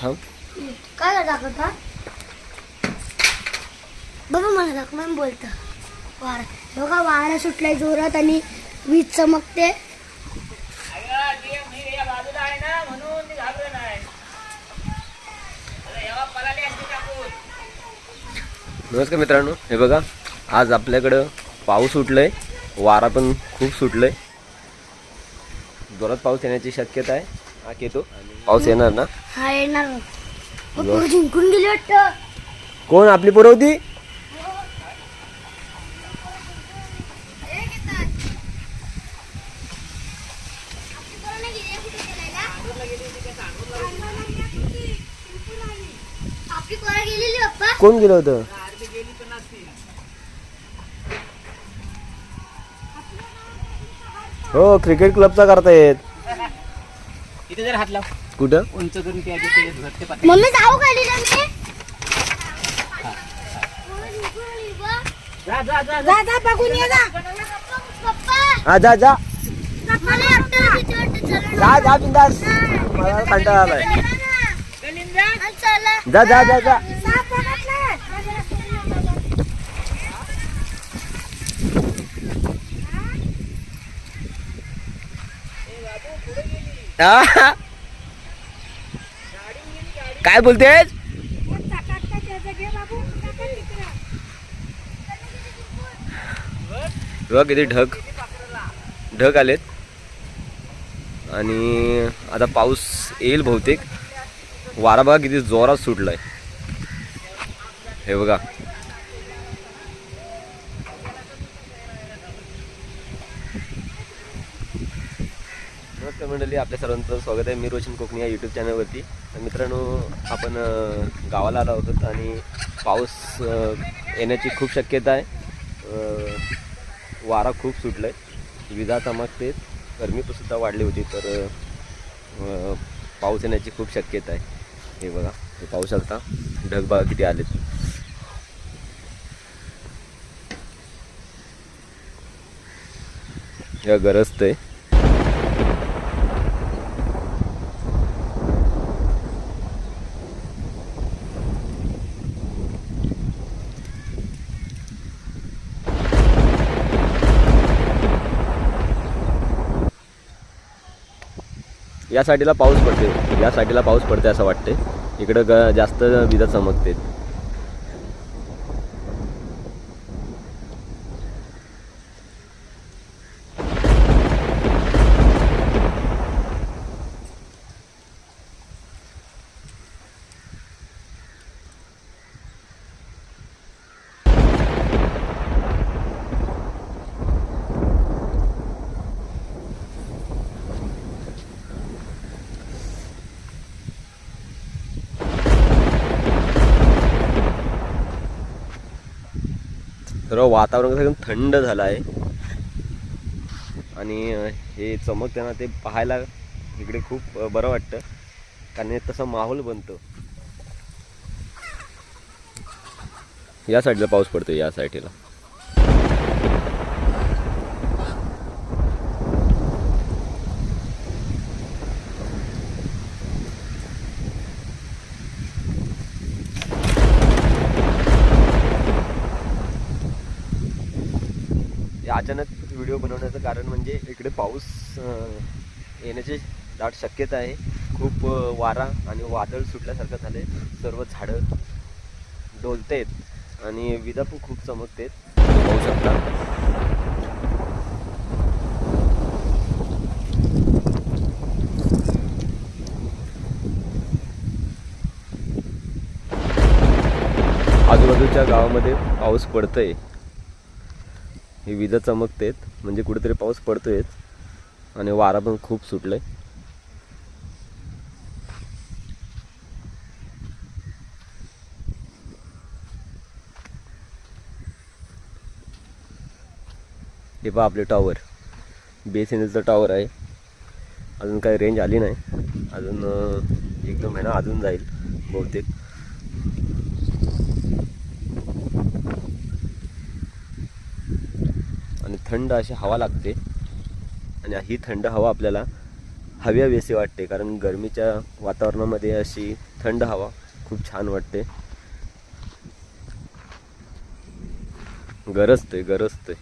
थांब. काय दाखवत बघा मला दाखव मॅम बोलतं. वारा बघा वारा सुटलाय जोरात आणि वीज चमकते. नमस्कार मित्रांनो हे बघा आज आपल्याकडं पाऊस सुटलंय वारा पण खूप सुटलंय. जोरात पाऊस येण्याची शक्यता आहे. हा पाऊस येणार ना हा येणार मग. पोरं जिंकून गेली वाटतं कोण आपली पोरं होती कोण गेलं होतं हो क्रिकेट क्लबचा करतायत इथे जर हात लाव. कुठं? उंच करून ते आधी ते घरचे पात्र मम्मी जाऊ का मी जा जा जा जा. जा बघून ये जा. पप्पा. हा जा जा. मला एकट्याला भीती वाटते चला जा जा बिंदास. मला कंटाळा आलाय. ना. चला. जा जा जा जा. काय बोलतेस? बघ किती ढग. ढग आलेत. आणि आता पाऊस येईल बहुतेक. वारा बघा किती जोरात सुटलाय. हे बघा. नमस्कार मंडळी आपल्या सर्वांचं स्वागत आहे मी रोशन कोकणी या यूट्यूब चॅनलवरती तर मित्रांनो आपण गावाला आलो होतो आणि पाऊस येण्याची खूप शक्यता आहे. वारा खूप सुटला आहे विजा चमकते गरमी पण सुद्धा वाढली होती तर पाऊस येण्याची खूप शक्यता आहे. हे बघा हे पाऊस शकता ढग बघा किती आलेत. या गरजत आहे या साईडला पाऊस पडते या साईडला पाऊस पडते असं वाटते इकडं ग जास्त विजा चमकते सर्व वातावरण कसं एकदम थंड झालं आहे. आणि हे चमकताना ते पाहायला इकडे खूप बरं वाटतं. कारण तसं माहोल बनतो. या साईडला पाऊस पडतो या साईडला. अचानक व्हिडिओ बनवण्याचं कारण म्हणजे इकडे पाऊस येण्याची दाट शक्यता आहे. खूप वारा आणि वादळ सुटल्यासारखं झालं आहे सर्व झाडं डोलतेत आणि विजा पण खूप चमकतेत पाहू शकता. आजूबाजूच्या गावामध्ये पाऊस पडतोय. हे विजा चमकतेत. म्हणजे कुठेतरी पाऊस पडतोयच. आणि वारा पण खूप सुटलाय. हे पहा आपले tower B S N tower आहे. अजून काही रेंज आली नाही. अजून एक दोन महिना अजून जाईल बहुतेक आणि थंड अशी हवा लागते. आणि ही थंड हवा आपल्याला हवी हवीशी वाटते कारण गरमीच्या वातावरणामध्ये अशी थंड हवा खूप छान वाटते. गरजते गरजते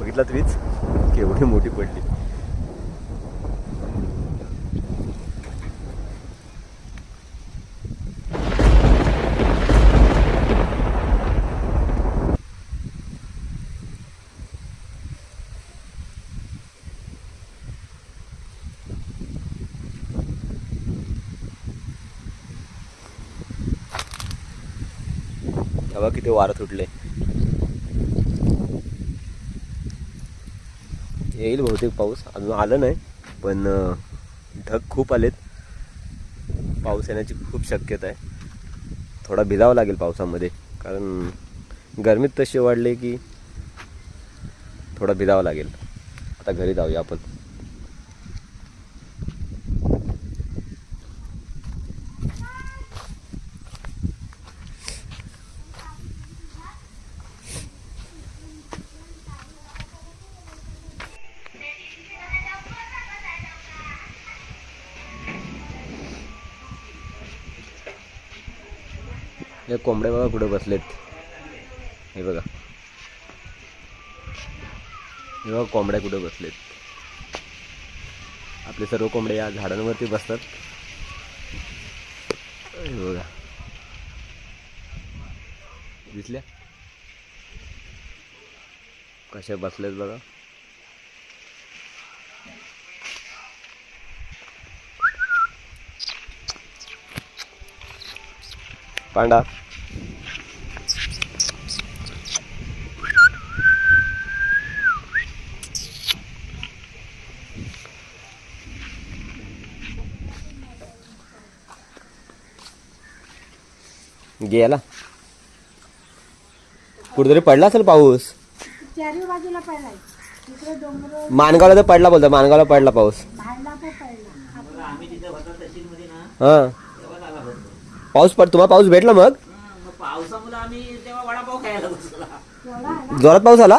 बघितलात वीज? केवढी मोठी पडली. बघा किती वारं सुटले येईल बहुतेक पाऊस. अजून आलं नाही पण ढग खूप आलेत. पाऊस येण्याची खूप शक्यता आहे. थोडा भिजावं लागेल पावसामध्ये कारण गरमीत तशी वाढले की थोडा भिजावं लागेल. आता घरी जाऊया आपण. हे कोंबडे बघा कुठे बसलेत. हे बघा. हे बघा कोंबड्या कुठे बसलेत. आपले सर्व कोंबडे या झाडांवरती बसतात. हे बघा. दिसल्या? कशा बसलेत बघा. पांडा गेला. कुठेतरी पडला असेल पाऊस? चारी बाजूला पडलाय. तिकडे डोंगर मानगावला तर पडला बोलतो मानगावला पडला पाऊस. बाहेरला पण पडला. आम्ही तिथे होतो तशीच मध्ये ना हा. तेव्हा झाला होता. पाऊस पड तुम्हाला पाऊस भेटला मग? हं, मग पावसामुळे आम्ही तेव्हा वडापाव खायला बसला. एवढा आला? जोरात पाऊस आला?